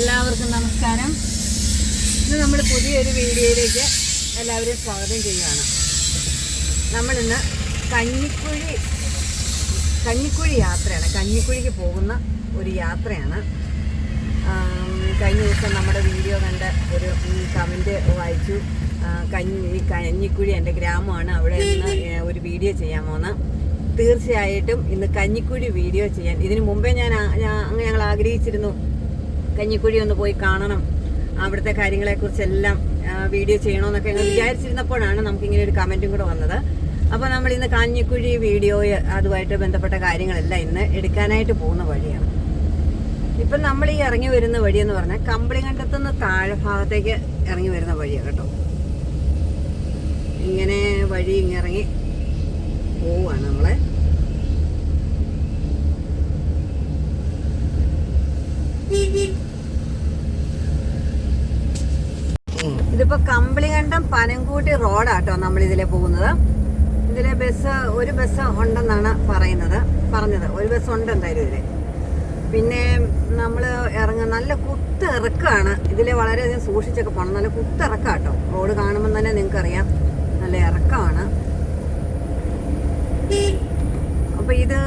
എല്ലാവർക്കും നമസ്കാരം. ഇന്ന് നമ്മൾ പുതിയൊരു വീഡിയോയിലേക്ക് എല്ലാവരെയും സ്വാഗതം ചെയ്യുകയാണ്. നമ്മളിന്ന് കഞ്ഞിക്കുഴി കഞ്ഞിക്കുഴി യാത്രയാണ്. കഞ്ഞിക്കുഴിക്ക് പോകുന്ന ഒരു യാത്രയാണ്. കഴിഞ്ഞ ദിവസം നമ്മുടെ വീഡിയോ കണ്ട ഒരു കമന്റ് വായിച്ചു. കഞ്ഞി കഞ്ഞിക്കുഴി എന്റെ ഗ്രാമമാണ്. അവിടെ നിന്ന് ഒരു വീഡിയോ ചെയ്യാൻ പോകുന്ന തീർച്ചയായിട്ടും ഇന്ന് കഞ്ഞിക്കുഴി വീഡിയോ ചെയ്യാൻ. ഇതിനു മുമ്പേ ഞാൻ ഞങ്ങൾ ആഗ്രഹിച്ചിരുന്നു. കഞ്ഞിക്കുഴി ഒന്ന് പോയി കാണണം. അവിടുത്തെ കാര്യങ്ങളെക്കുറിച്ചെല്ലാം കുറിച്ചെല്ലാം വീഡിയോ ചെയ്യണമെന്നൊക്കെ ഞങ്ങൾ വിചാരിച്ചിരുന്നപ്പോഴാണ് നമുക്കിങ്ങനെ ഒരു കമന്റും കൂടെ വന്നത്. അപ്പോൾ നമ്മൾ ഇന്ന് കാഞ്ഞിക്കുഴി വീഡിയോ അതുമായിട്ട് ബന്ധപ്പെട്ട കാര്യങ്ങളെല്ലാം ഇന്ന് എടുക്കാനായിട്ട് പോകുന്ന വഴിയാണ്. ഇപ്പം നമ്മൾ ഈ ഇറങ്ങി വരുന്ന വഴി വഴിയെന്ന് പറഞ്ഞാൽ കമ്പിളികണ്ടത്തുനിന്ന് താഴെ ഭാഗത്തേക്ക് ഇറങ്ങി വരുന്ന വഴിയാണ് കേട്ടോ. ഇങ്ങനെ വഴി ഇങ്ങിറങ്ങി പോവാണ് നമ്മളെ. ഇതിപ്പോ കമ്പിളികണ്ടം പനംകൂട്ടി റോഡാട്ടോ നമ്മൾ ഇതിലെ പോകുന്നത്. ഇതിലെ ബസ് ഒരു ബസ് ഉണ്ടെന്നാണ് പറയുന്നത്. പറഞ്ഞത്. ഒരു ബസ് ഉണ്ട് എന്തായാലും ഇതിലെ. പിന്നെ നമ്മൾ ഇറങ്ങുക നല്ല കുത്ത് ഇറക്കാണ്. ഇതിലെ വളരെയധികം സൂക്ഷിച്ചൊക്കെ പോകണം നല്ല കുത്ത് ഇറക്കാട്ടോ. റോഡ് കാണുമ്പോൾ തന്നെ നിങ്ങൾക്കറിയാം. നല്ല ഇറക്കമാണ് അപ്പോൾ ഇത്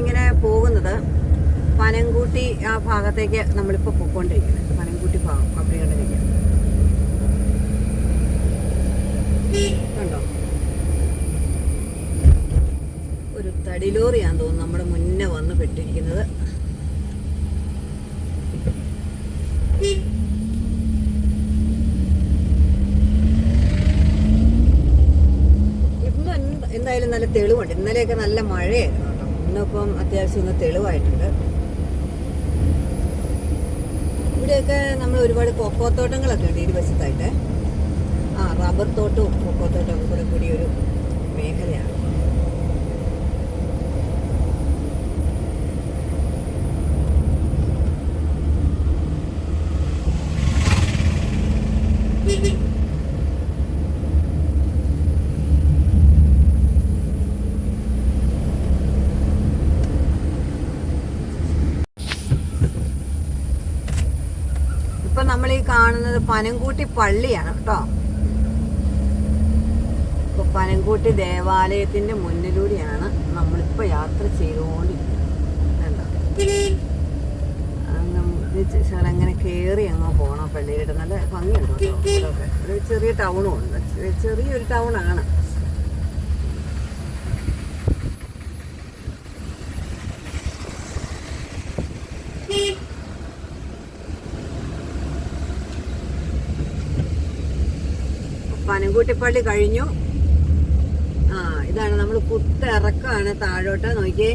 ഇങ്ങനെ പോകുന്നത്. പനംകൂട്ടി ആ ഭാഗത്തേക്ക് നമ്മളിപ്പോൾ പോയിക്കൊണ്ടിരിക്കുന്നത് പനംകൂട്ടി ഭാഗം അവിടെ കണ്ടിരിക്കുക കണ്ടോ? ഒരു തടിലോറിയാന്ന് തോന്നുന്നു. നമ്മുടെ മുന്നേ വന്ന് പെട്ടിരിക്കുന്നത്. എന്തായാലും നല്ല തെളിവുണ്ട്. ഇന്നലെയൊക്കെ നല്ല മഴയായിരുന്നു കേട്ടോ. ഇന്നിപ്പം അത്യാവശ്യം ഇന്ന് തെളിവായിട്ടുണ്ട്. ഇവിടെയൊക്കെ നമ്മൾ ഒരുപാട് കൊക്കോത്തോട്ടങ്ങളൊക്കെ ഉണ്ട് ഇരുവശത്തായിട്ട് റബ്ബർ തോട്ടവും കൊക്കോത്തോട്ടവും കൂടെ കൂടി ഒരു മേഖലയാണ്. ഇപ്പൊ നമ്മൾ ഈ കാണുന്നത് പനംകൂട്ടി പള്ളിയാണ് കേട്ടോ. പനംകൂട്ടി ദേവാലയത്തിന്റെ മുന്നിലൂടെയാണ് നമ്മളിപ്പോ യാത്ര ചെയ്തുകൊണ്ടിരിക്കുന്നത് അങ്ങനെ കേറി അങ്ങ് പോകണം പള്ളിയിലിട്ട്. നല്ല ഭംഗിയുണ്ട് ഒരു ചെറിയ ടൗണും ഉണ്ട്. ചെറിയൊരു ടൗണാണ്. ആണ് പനംകൂട്ടിപ്പള്ളി കഴിഞ്ഞു. ഇതാണ് നമ്മൾ കുത്തിറക്കാണ് താഴോട്ട് നോക്കിയേ.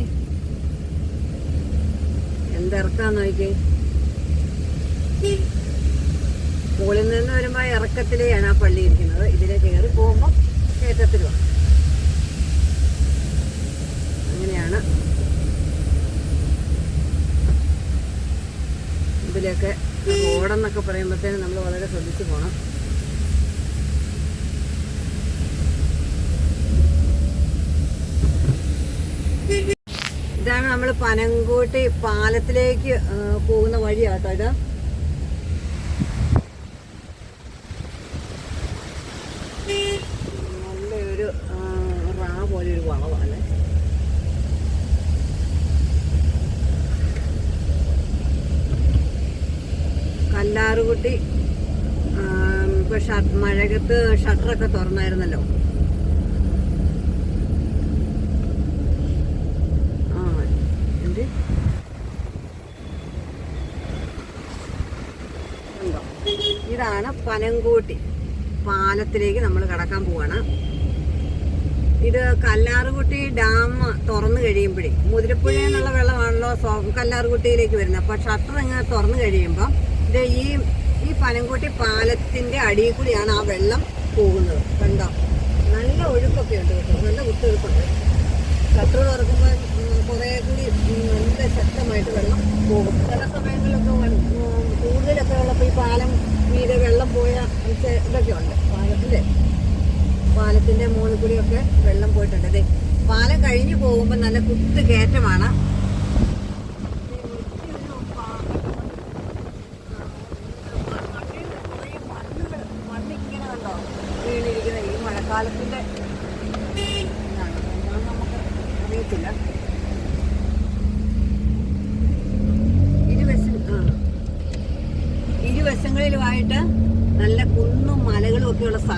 എന്തിറക്കാന്ന് നോക്കിയേ? മുകളിൽ നിന്ന് വരുമ്പോ ആ ഇറക്കത്തിലെയാണ് ആ പള്ളി ഇരിക്കുന്നത്. ഇതിലെ കയറി പോകുമ്പോ കയറ്റത്തിലുമാണ് അങ്ങനെയാണ് ഇതിലൊക്കെ റോഡെന്നൊക്കെ പറയുമ്പോഴത്തേനും നമ്മൾ വളരെ ശ്രദ്ധിച്ചു പോകണം ഇതാണ് നമ്മൾ പനങ്കോട്ടി പാലത്തിലേക്ക് പോകുന്ന വഴിയാട്ടോ ഇത്. നല്ലൊരു റാ പോലെ ഒരു വളവാണ്. കല്ലാറുകുട്ടി ഇപ്പൊ മഴകത്ത് ഷട്ടറൊക്കെ തുറന്നായിരുന്നല്ലോ ആ എന്ത് ഉണ്ടോ ഇതാണ് പനങ്കൂട്ടി പാലത്തിലേക്ക് നമ്മൾ കടക്കാൻ പോവാണ്. ഇത് കല്ലാറുകുട്ടി ഡാം തുറന്നു കഴിയുമ്പോഴേ മുതിരപ്പുഴ എന്നുള്ള വെള്ളമാണല്ലോ സോ കല്ലാറുകുട്ടിയിലേക്ക് വരുന്നത്. അപ്പോൾ ഷട്ടർ ഇങ്ങനെ തുറന്നു കഴിയുമ്പോൾ ഇത് ഈ ഈ പനങ്കൂട്ടി പാലത്തിന്റെ അടിയിൽ കൂടിയാണ് ആ വെള്ളം പോകുന്നത്. കണ്ടോ? നല്ല ഒഴുക്കൊക്കെ ഉണ്ട് കേട്ടോ. നല്ല കുത്തൊഴുക്കുണ്ട് ഷട്ടർ തുറക്കുമ്പോൾ കുറേ കൂടി നല്ല ശക്തമായിട്ട് വെള്ളം പോകും. ചില സമയങ്ങളിലൊക്കെ കൂടുതലൊക്കെ ഉള്ളപ്പോൾ ഈ പാലം മീതെ വെള്ളം പോയ ഇതൊക്കെ ഉണ്ട് പാലത്തിലെ പാലത്തിന്റെ മൂന്ന് കുടിയൊക്കെ വെള്ളം പോയിട്ടുണ്ട്. അതെ പാലം കഴിഞ്ഞു പോകുമ്പോൾ നല്ല കുത്ത് കയറ്റമാണ്. വീണിരിക്കുന്ന ഈ മഴക്കാലത്തിന്റെ നമുക്ക് അറിയത്തില്ല.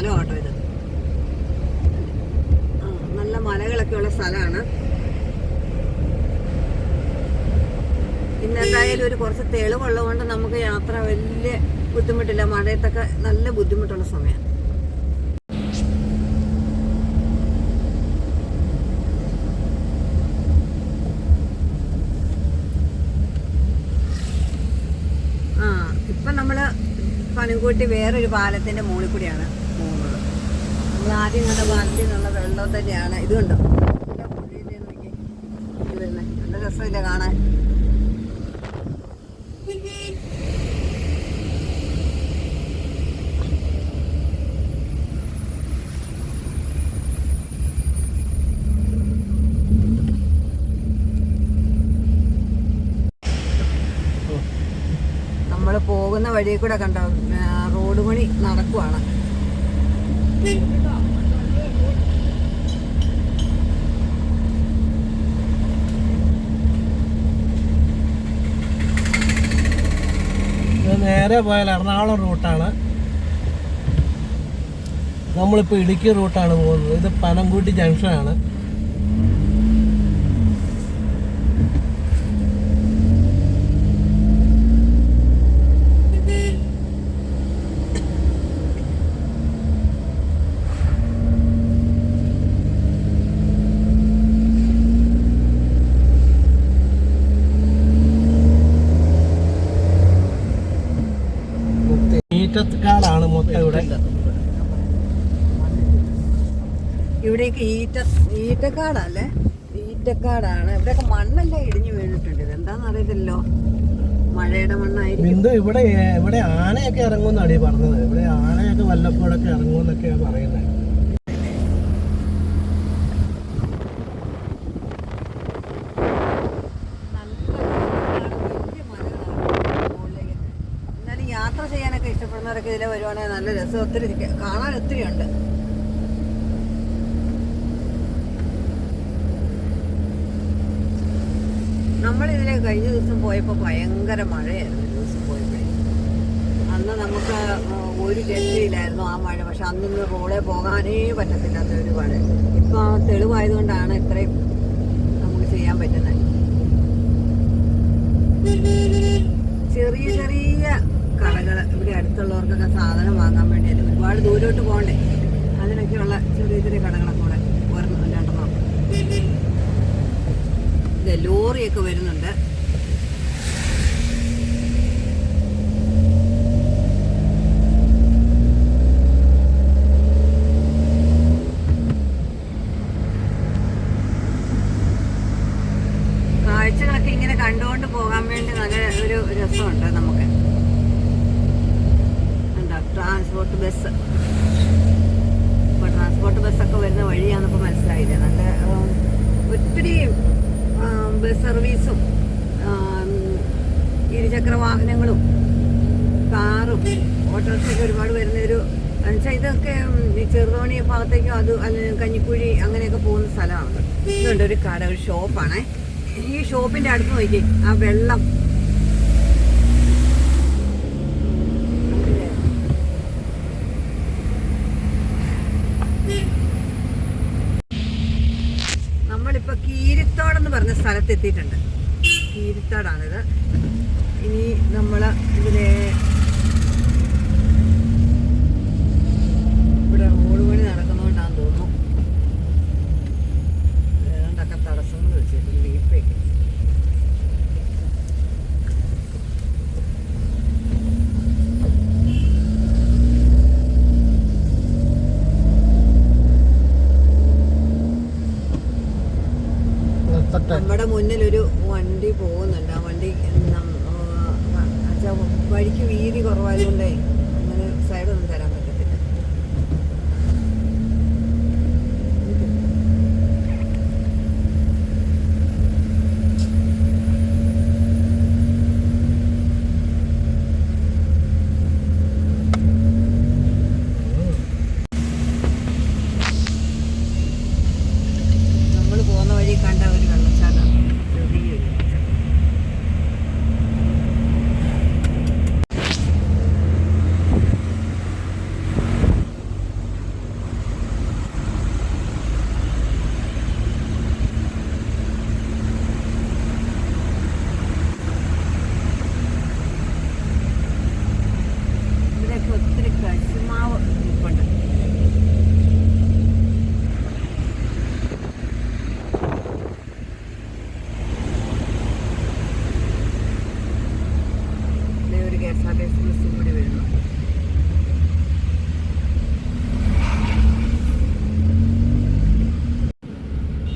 സ്ഥലമാണ് കേട്ടോ ഇത്. നല്ല മലകളൊക്കെ ഉള്ള സ്ഥലമാണ്. ഇന്നെന്തായാലും ഒരു കുറച്ച് തെളിവുള്ളതുകൊണ്ട് നമുക്ക് യാത്ര വലിയ ബുദ്ധിമുട്ടില്ല. മഴയത്തൊക്കെ നല്ല ബുദ്ധിമുട്ടുള്ള സമയം ആ ഇപ്പം നമ്മൾ പനംകൂട്ടി വേറൊരു പാലത്തിന്റെ മുകളിൽ കൂടിയാണ്. ആദ്യം കണ്ട പാലത്തിൽ നിന്നുള്ള വെള്ളം തന്നെയാണ്. ഇത് കണ്ടോ? നല്ല രസമില്ല കാണാൻ? നമ്മൾ പോകുന്ന വഴിയെ കൂടെ കണ്ടോ? റോഡ് പണി നടക്കുവാണ്. നേരെ പോയാൽ എറണാകുളം റൂട്ടാണ്. നമ്മളിപ്പോൾ ഇടുക്കി റൂട്ടാണ് പോകുന്നത്. ഇത് പനംകൂട്ടി ജംഗ്ഷനാണ് ഈറ്റക്കാടാണ് മൊത്തം ഇവിടെ ഇവിടേക്ക് ഈറ്റ ഈറ്റക്കാടല്ലേ? ഈറ്റക്കാടാണ്. ഇവിടെയൊക്കെ മണ്ണെല്ലാം ഇടിഞ്ഞു വീണിട്ടുണ്ട്. ഇത് എന്താന്ന് അറിയത്തില്ലല്ലോ. മഴയുടെ മണ്ണായിരിക്കും. ബിന്ദു ഇവിടെ ഇവിടെ ആനയൊക്കെ ഇറങ്ങുമെന്നാണ് പറഞ്ഞത്. ഇവിടെ ആനയൊക്കെ വല്ലപ്പോഴൊക്കെ ഇറങ്ങുമെന്നൊക്കെയാണ് പറയുന്നത്. യാത്ര ചെയ്യാനൊക്കെ ഇഷ്ടപ്പെടുന്നവരൊക്കെ ഇതിലെ വരുവാണെങ്കിൽ നല്ല രസം. ഒത്തിരി കാണാൻ ഒത്തിരി ഉണ്ട് നമ്മൾ ഇതിലെ കഴിഞ്ഞ ദിവസം പോയപ്പോൾ ഭയങ്കര മഴയായിരുന്നു. ദിവസം പോയപ്പോഴേ അന്ന് നമുക്ക് ഒരു രക്ഷയില്ലായിരുന്നു ആ മഴ. പക്ഷെ അന്നൊന്ന് റോഡിൽ പോകാനേ പറ്റത്തില്ലാത്ത ഒരു മഴ. ഇപ്പോൾ തെളിവായതുകൊണ്ടാണ് ഇത്രയും നമുക്ക് ചെയ്യാൻ പറ്റുന്നത്. ചെറിയ ചെറിയ കടകൾ ഇവിടെ അടുത്തുള്ളവർക്കൊക്കെ സാധനം വാങ്ങാൻ വേണ്ടിയായിരുന്നു ഒരുപാട് ദൂരോട്ട് പോകണ്ടേ? അതിനൊക്കെയുള്ള ചെറിയ ചെറിയ കടകളൊക്കെ ഇവിടെ ഒരെണ്ണം രണ്ടെണ്ണം. ലോറിയൊക്കെ വരുന്നുണ്ട് കാഴ്ചകളൊക്കെ ഇങ്ങനെ കണ്ടുകൊണ്ട് പോകാൻ വേണ്ടി നല്ല ഒരു രസമുണ്ട് നമുക്ക് എന്താ ട്രാൻസ്പോർട്ട് ബസ് ഇപ്പൊ ട്രാൻസ്പോർട്ട് ബസ്സൊക്കെ വരുന്ന വഴിയാണെന്നിപ്പോൾ മനസ്സിലായില്ലേ നല്ല ഉം, ഒത്തിരി ഉം, ബസ് സർവീസും ഉം, ഇരുചക്ര വാഹനങ്ങളും കാറും ഓട്ടോറിക്ഷയൊക്കെ ഒരുപാട് വരുന്നൊരു എന്നുവെച്ചാൽ ഇതൊക്കെ ചെറുതോണി ഭാഗത്തേക്കും അത് അല്ലെങ്കിൽ കഞ്ഞിക്കുഴി അങ്ങനെയൊക്കെ പോകുന്ന സ്ഥലമാണ്. ഇതുണ്ട് ഒരു കട ഒരു ഷോപ്പാണ്. ഈ ഷോപ്പിന്റെ അടുത്ത് നോക്കി ആ വെള്ളം. നമ്മളിപ്പോ കീരിത്തോടെന്ന് പറഞ്ഞ സ്ഥലത്ത് എത്തിയിട്ടുണ്ട് കീരിത്തോടാണിത് ഇനി നമ്മൾ ഇതിലെ ഇവിടെ റോഡ് പണി നടക്കുന്നതുകൊണ്ടാന്ന് തോന്നുന്നു ഏതാണ്ടൊക്കെ തടസ്സങ്ങൾ വെച്ചിട്ടുണ്ട് വീപ്പയൊക്കെ എത്തട്ടെ നമ്മുടെ മുന്നിൽ ഒരു വണ്ടി പോകുന്നുണ്ട് ആ വണ്ടി നം- ആ, അച്ഛാ വഴിക്ക് വീതി കുറവായതുകൊണ്ടേ അങ്ങനെ സൈഡൊന്നും തരാൻ പറ്റത്തില്ല നമ്മൾ പോകുന്ന വഴി കണ്ട ഒരു വെള്ളച്ചാട്ടം ചെറിയൊരു വെള്ളച്ചാട്ടം. മസാല ജ്യൂസും കൂടി വരുന്നു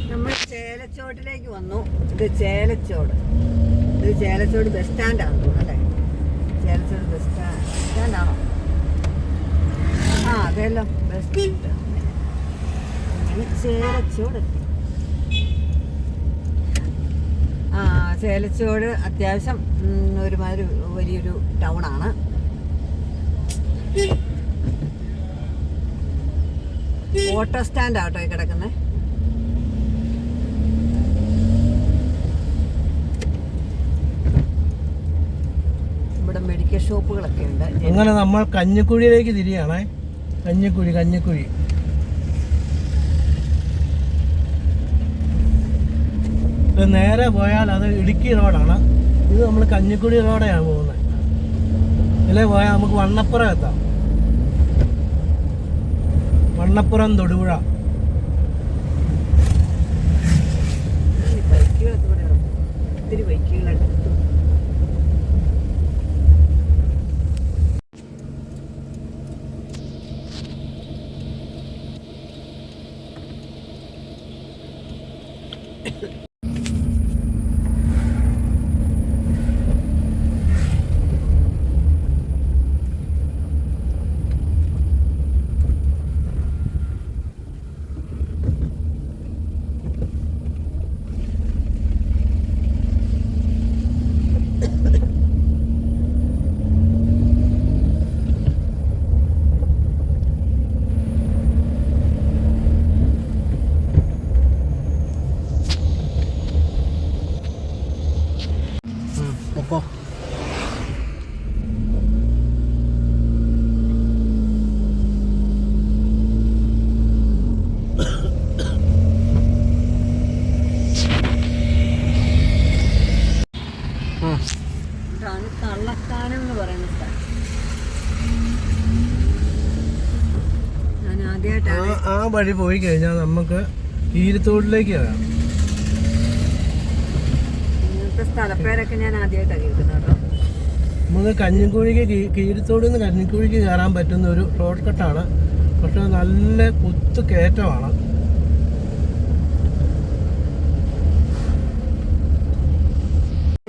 നമ്മൾ ചേലച്ചോട്ടിലേക്ക് വന്നു. ഇത് ചേലച്ചോട്. ഇത് ചേലച്ചോട് ബസ് സ്റ്റാൻഡാണ് അല്ലേ? ചേലച്ചോട് ബസ് സ്റ്റാൻഡ് ബസ് സ്റ്റാൻഡാണോ ആ അതെല്ലോ ബസ് സ്റ്റാൻഡ് ചേലച്ചോട് ആ ചേലച്ചോട് അത്യാവശ്യം ഒരുമാതിരി വലിയൊരു ടൗണാണ് ഓട്ടോ സ്റ്റാൻഡ് ആട്ടോ കിടക്കുന്നത് ഷോപ്പുകളൊക്കെ ഉണ്ട്. അങ്ങനെ നമ്മൾ കഞ്ഞിക്കുഴിയിലേക്ക് തിരിയാണേ. കഞ്ഞിക്കുഴി കഞ്ഞിക്കുഴി. നേരെ പോയാൽ അത് ഇടുക്കി റോഡാണ്. ഇത് നമ്മൾ കഞ്ഞിക്കുഴി റോഡാണ് പോകുന്നത്. ഇതിലെ പോയാൽ നമുക്ക് വണ്ണപ്പുറം എത്താം. വണ്ണപ്പുറം തൊടുപുഴ ഈ ബൈക്കുകളൊക്കെ ഇവിടെ ഉണ്ട്. ഒത്തിരി ബൈക്കുകളുണ്ട് ഒപ്പോ ഇതാണ് കള്ളക്കാനം എന്ന് പറയുന്ന സ്ഥലം ഞാൻ ആ ആദ്യമായിട്ടാണ്. ആ വഴി പോയി കഴിഞ്ഞാൽ നമുക്ക് ഈരത്തോടിലേക്ക് വരാം ഇങ്ങനത്തെ സ്ഥലപ്പേരൊക്കെ ഞാൻ ആദ്യമായിട്ടാണ് കേൾക്കുന്നത് കേട്ടോ. നമുക്ക് കഞ്ഞിക്കുഴിക്ക് കീരത്തോട് നിന്ന് കഞ്ഞിക്കുഴിക്ക് കയറാൻ പറ്റുന്ന ഒരു ഷോർട്ട് കട്ടാണ് പക്ഷെ നല്ല കുത്തു കയറ്റമാണ്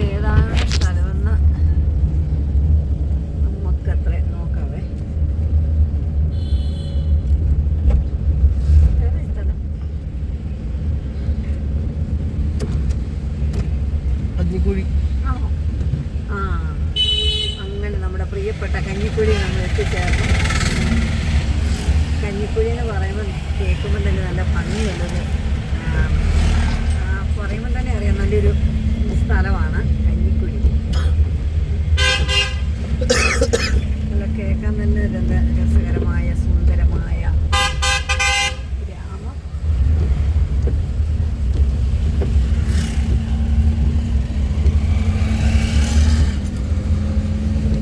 ഏതാണ് സ്ഥലമെന്ന് നമുക്കത്ര നോക്കാവേ ഏതാ ഈ സ്ഥലം കഞ്ഞിക്കുഴി ആണോ ആ അങ്ങനെ നമ്മുടെ പ്രിയപ്പെട്ട കഞ്ഞിക്കുഴി നമ്മൾ എത്തിച്ചേർന്നു കഞ്ഞിക്കുഴി എന്ന് പറയുമ്പോൾ കേൾക്കുമ്പോൾ തന്നെ നല്ല ഭംഗിയുള്ളത്. പറയുമ്പോൾ തന്നെ അറിയാം നല്ലൊരു സ്ഥലമാണ് കഞ്ഞിക്കുഴി നല്ല കേൾക്കാൻ തന്നെ രസകരമായ സുന്ദരമായ ഗ്രാമം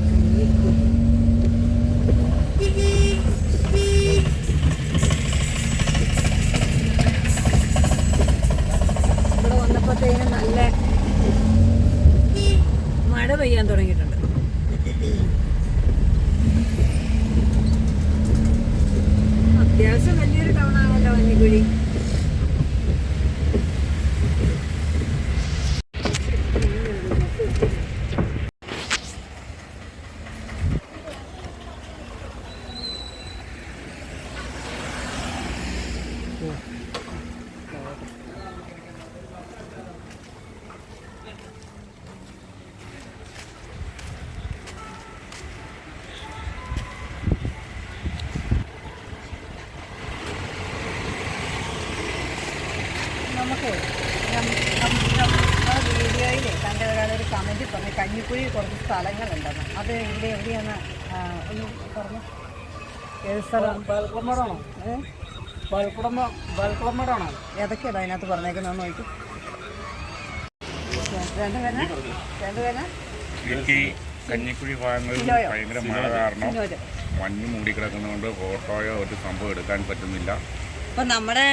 കഞ്ഞിക്കുഴി ഇവിടെ വന്നപ്പോഴത്തേനും നല്ല മഴ പെയ്യാൻ തുടങ്ങിയിട്ടുണ്ട് അത്യാവശ്യം വലിയൊരു ടൗൺ ആണല്ലോ കഞ്ഞിക്കുഴി നമുക്ക് നമ്മുടെ വീഡിയോയിൽ കണ്ട ഒരാളൊരു കമന്റ് പറഞ്ഞു കഞ്ഞിക്കുഴി കുറച്ച് സ്ഥലങ്ങളുണ്ടെന്ന് അത് ഇവിടെ എവിടെയാണ്? ഒന്ന് പറഞ്ഞു. ഏത് സ്ഥലം? പാലക്കുളമേടാണോ ഏ? പാലക്കുളമ പാലക്കുളമേടാണോ ഏതൊക്കെയാണ് അതിനകത്ത് പറഞ്ഞേക്കുന്നത് നോക്കി. രണ്ടുപേരെ രണ്ടുപേരെ ഇടുക്കി കഞ്ഞിക്കുഴി ഭാഗങ്ങളിൽ? ഭയങ്കര മഴ കാരണം മഞ്ഞ് മഞ്ഞ് മൂടിക്കിടക്കുന്നതുകൊണ്ട് ഫോട്ടോയോ ഒരു സംഭവം എടുക്കാൻ പറ്റുന്നില്ല. അപ്പം നമ്മുടെ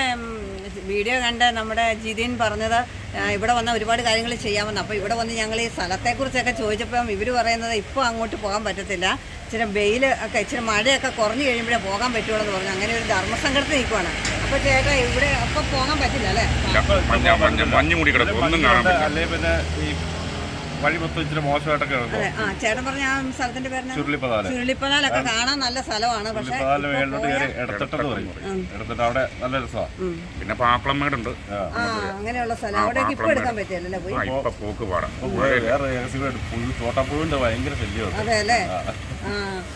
വീഡിയോ കണ്ട് നമ്മുടെ ജിതിൻ പറഞ്ഞത് ഇവിടെ വന്ന ഒരുപാട് കാര്യങ്ങൾ ചെയ്യാമെന്ന്. അപ്പോൾ ഇവിടെ വന്ന് ഞങ്ങൾ ഈ സ്ഥലത്തെക്കുറിച്ചൊക്കെ ചോദിച്ചപ്പം ഇവർ പറയുന്നത് ഇപ്പോൾ അങ്ങോട്ട് പോകാൻ പറ്റത്തില്ല. ഇച്ചിരി വെയിൽ ഒക്കെ ഇച്ചിരി മഴയൊക്കെ കുറഞ്ഞു കഴിയുമ്പോഴേ പോകാൻ പറ്റുള്ളൂ എന്ന് പറഞ്ഞു. അങ്ങനെ ഒരു ധർമ്മസങ്കടത്തിൽ നിൽക്കുവാണ്. അപ്പോൾ ചേട്ടാ ഇവിടെ അപ്പം പോകാൻ പറ്റില്ല അല്ലേ? മഞ്ഞ മൂടി കിടക്കും. ഒന്നും കാണാൻ പിന്നെ ഈ വഴി മൊത്തം ഇച്ചിരി മോശമായിട്ടൊക്കെ അതെ. ആ ചേട്ടൻ പറഞ്ഞ ആ സ്ഥലത്തിന്റെ പേര് ചുരുളിപ്പതാൽ. ചുരുളിപ്പതാലൊക്കെ കാണാൻ നല്ല സ്ഥലമാണ്. പക്ഷേ ചുരുളിപ്പതാൽ ഇപ്പൊ മേളിലോട്ട് പോയാ- കയറി എടുത്തിട്ടെന്ന് പറയും എടുത്തിട്ട് അവിടെ നല്ല രസമാണ് പിന്നെ പാപ്പളമേടുണ്ട് ആ. അങ്ങനെയുള്ള സ്ഥലം. അവിടേക്ക് ഇപ്പൊ എടുക്കാൻ പറ്റിയല്ലേ പോയി? ഇപ്പൊ പോക്ക് പാടാം. വേറെ തോട്ടപ്പുഴുവിന്റെ ഭയങ്കര ശല്യമാണ് അതെ അല്ലേ? ആ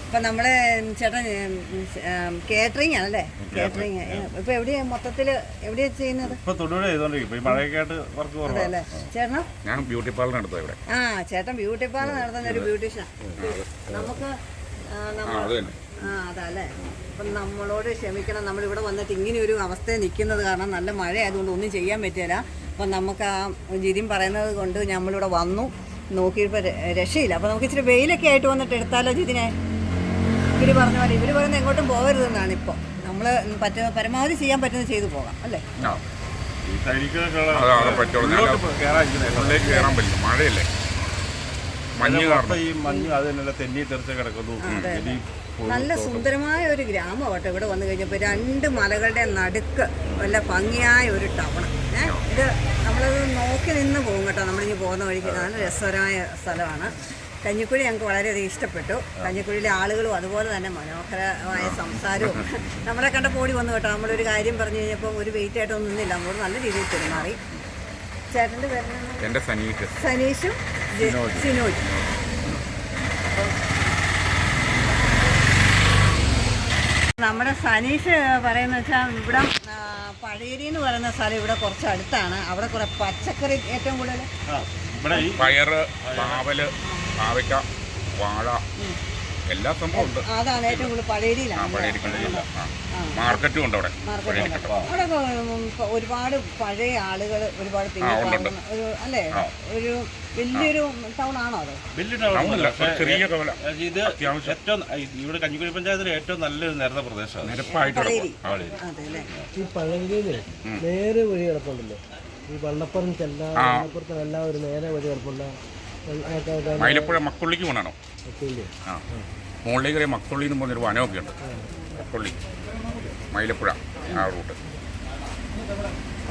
ഇപ്പൊ നമ്മൾ ചേട്ടൻ കേറ്ററിംഗ് ആണല്ലേ? കേറ്ററിംഗ് ഇപ്പൊ എവിടെയാ മൊത്തത്തിൽ എവിടെയാ ചെയ്യുന്നത്? ഇപ്പൊ തൊടുപുഴ ചെയ്തോണ്ടിരിക്കും വർക്ക് ഞാൻ ബ്യൂട്ടി പാർലർ എടുത്തത് ഇവിടെ. ആ ചേട്ടൻ ബ്യൂട്ടി പാർലർ നടത്തുന്ന ഒരു ബ്യൂട്ടീഷ്യൻ നമുക്ക് ആ അതല്ലേ? അപ്പം നമ്മളോട് ക്ഷമിക്കണം. നമ്മളിവിടെ വന്നിട്ട് ഇങ്ങനെ ഒരു അവസ്ഥയിൽ നിൽക്കുന്നത് കാരണം നല്ല മഴ ആയതുകൊണ്ട് ഒന്നും ചെയ്യാൻ പറ്റില്ല. അപ്പം നമുക്ക് ആ ജിതിൻ പറയുന്നത് കൊണ്ട് നമ്മളിവിടെ വന്നു. നോക്കിയപ്പോൾ രക്ഷയില്ല. അപ്പോൾ നമുക്ക് ഇച്ചിരി വെയിലൊക്കെ ആയിട്ട് വന്നിട്ട് എടുത്താലോ ജിതിനെ? ഇവർ പറഞ്ഞ പോലെ ഇവർ പറയുന്നത് എങ്ങോട്ടും പോകരുതെന്നാണ് ഇപ്പോൾ നമ്മൾ പറ്റ പരമാവധി ചെയ്യാൻ പറ്റുന്നത് ചെയ്തു പോകാം അല്ലേ? ആ. ഈ സൈഡിക്കൊക്കെ അത് അത് പറ്റുള്ളൂ. ഞാൻ കയറാതിരിക്കുന്നത് ഉള്ളിലേക്ക് കയറാൻ പറ്റില്ല. മഴയല്ലേ? മഞ്ഞ് കാരണം. ഈ മഞ്ഞ് അത് തെന്നി തെറിച്ച് കിടക്കുന്നു. നല്ല സുന്ദരമായ ഒരു ഗ്രാമം കേട്ടോ ഇവിടെ വന്നു കഴിഞ്ഞപ്പോൾ രണ്ട് മലകളുടെ നടുക്ക് നല്ല ഭംഗിയായ ഒരു ഏഹ് ഇത് നമ്മളത് നോക്കി നിന്ന് പോകും കേട്ടോ. നമ്മളിനി പോകുന്ന വഴിക്ക് നല്ല രസകരമായ സ്ഥലമാണ്. കഞ്ഞിക്കുഴി ഞങ്ങൾക്ക് വളരെയധികം ഇഷ്ടപ്പെട്ടു. കഞ്ഞിക്കുഴിയിലെ ആളുകളും അതുപോലെ തന്നെ മനോഹരമായ സംസാരവും നമ്മളെ കണ്ട പോടി വന്നു കേട്ടോ. നമ്മളൊരു കാര്യം പറഞ്ഞു കഴിഞ്ഞപ്പോൾ ഒരു വെയിറ്റ് ആയിട്ടൊന്നും നിന്നില്ല. നമ്മളോട് നല്ല രീതിയിൽ പെരുമാറി. ചേട്ടന്റെ സനീഷ്. സിനോജും. നമ്മുടെ സനീഷ് പറയുന്ന വെച്ചാൽ ഇവിടെ പഴയരി എന്ന് പറയുന്ന സ്ഥലം ഇവിടെ കുറച്ച് അടുത്താണ്. അവിടെ കുറെ പച്ചക്കറി ഏറ്റവും കൂടുതൽ ആ, ഇവിടെ ഈ പയറ് പാവൽ പാവയ്ക്ക വാഴ. എല്ലാ സംഭവം ഉണ്ട് അതാണ് ഏറ്റവും കൂടുതൽ പഴയരിക്കണ്ടില്ല ആ മാർക്കറ്റും ഉണ്ട് അവിടെ. അവിടെ ഒരുപാട് പഴയ ആളുകൾ ഒരുപാട് ഒരു അല്ലേ? ഒരു വലിയൊരു ടൗൺ ആണോ അത്? വലിയ ടൗൺ ചെറിയ ഇത് ഏറ്റവും ഇവിടെ കഞ്ഞിക്കുഴി പഞ്ചായത്തിലെ ഏറ്റവും നല്ലൊരു നിരന്ന പ്രദേശമാണ്. നിരപ്പായിട്ട് ഈ പഴയതിൽ നേരെ വഴി കിടപ്പുണ്ടല്ലോ ഈ വള്ളപ്പുറം ചെല്ലാം വള്ളപ്പുറത്ത് എല്ലാം ഒരു നേരെ വഴി കിടപ്പുണ്ട് മൈലപ്പുഴ മക്കുള്ളിക്ക് പോകണോ ആ. മുകളിലേക്ക് കയറിയ മക്കുള്ളി എന്ന് പറഞ്ഞൊരു വനമൊക്കെ ഉണ്ട് മക്കുള്ളി. മൈലപ്പുഴ ആ റൂട്ട്.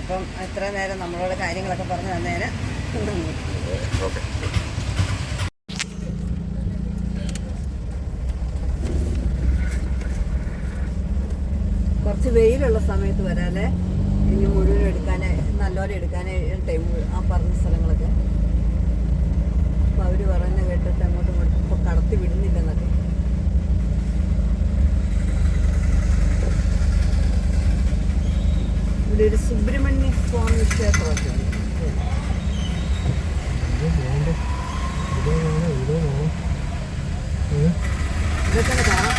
അപ്പം എത്ര നേരം നമ്മളോട് കാര്യങ്ങളൊക്കെ പറഞ്ഞു. ഓക്കെ. കുറച്ച് വെയിലുള്ള സമയത്ത് വരാനേ ഇനി മുഴുവൻ എടുക്കാനേ നല്ലോണം എടുക്കാനേ ടൈം ആ പറഞ്ഞ സ്ഥലങ്ങളൊക്കെ. അപ്പം അവർ പറഞ്ഞ കേട്ടിട്ട് അങ്ങോട്ടും ഇങ്ങോട്ടും ഇപ്പോൾ കടത്തി വിടുന്നില്ലെന്നൊക്കെ. ഇവിടെ ഒരു സുബ്രഹ്മണ്യ സ്വാമി ക്ഷേത്രമൊക്കെ ഇതൊക്കെ കാണാം.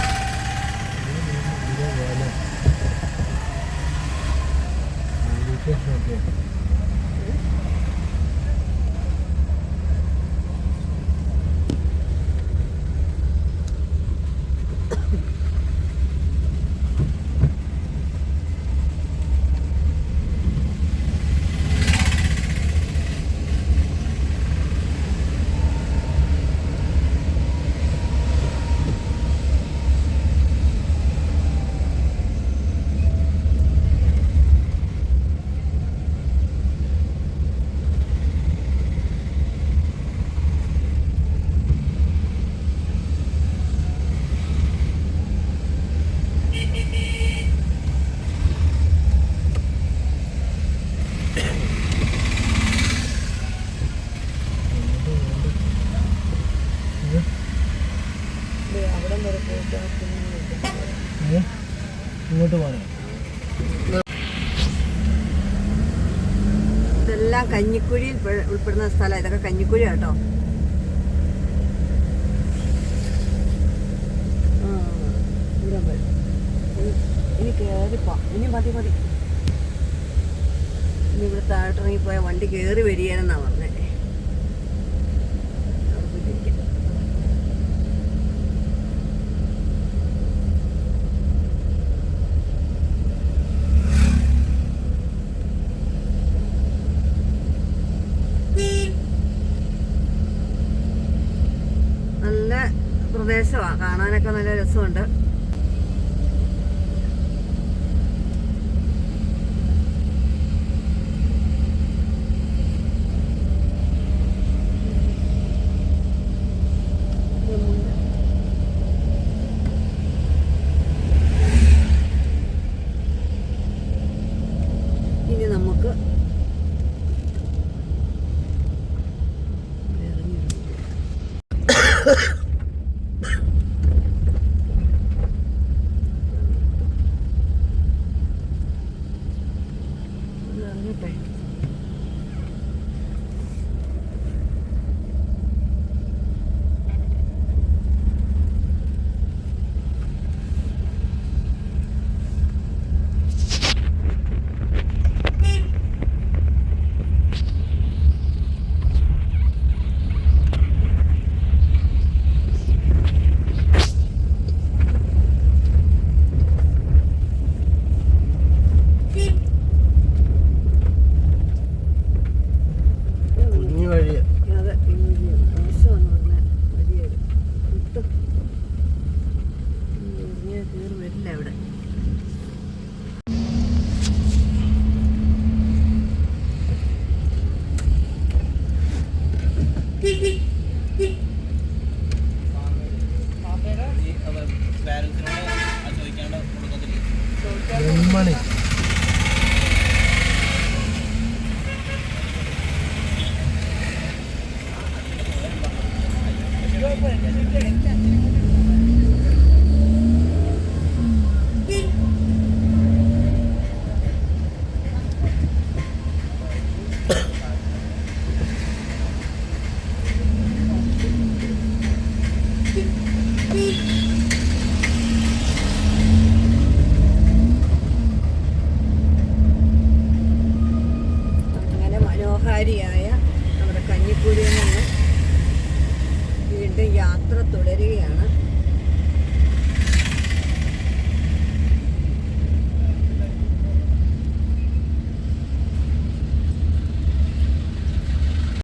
ഇത് അവിടെ വരെ പോയിട്ട് ആ കുഞ്ഞിനെ ഇങ്ങോട്ട് പോകണം ഇതെല്ലാം ഉൾപ്പെടുന്ന സ്ഥലം ഇതൊക്കെ കഞ്ഞിക്കുഴി കേട്ടോ. ഇനി- കയറിപ്പോ ഇനി മതി മതി. ഇനി ഇവിടെ താഴോട്ടിറങ്ങി പോയ വണ്ടി കയറി വരികയെന്നാ പറഞ്ഞേ. 会，就是个人站。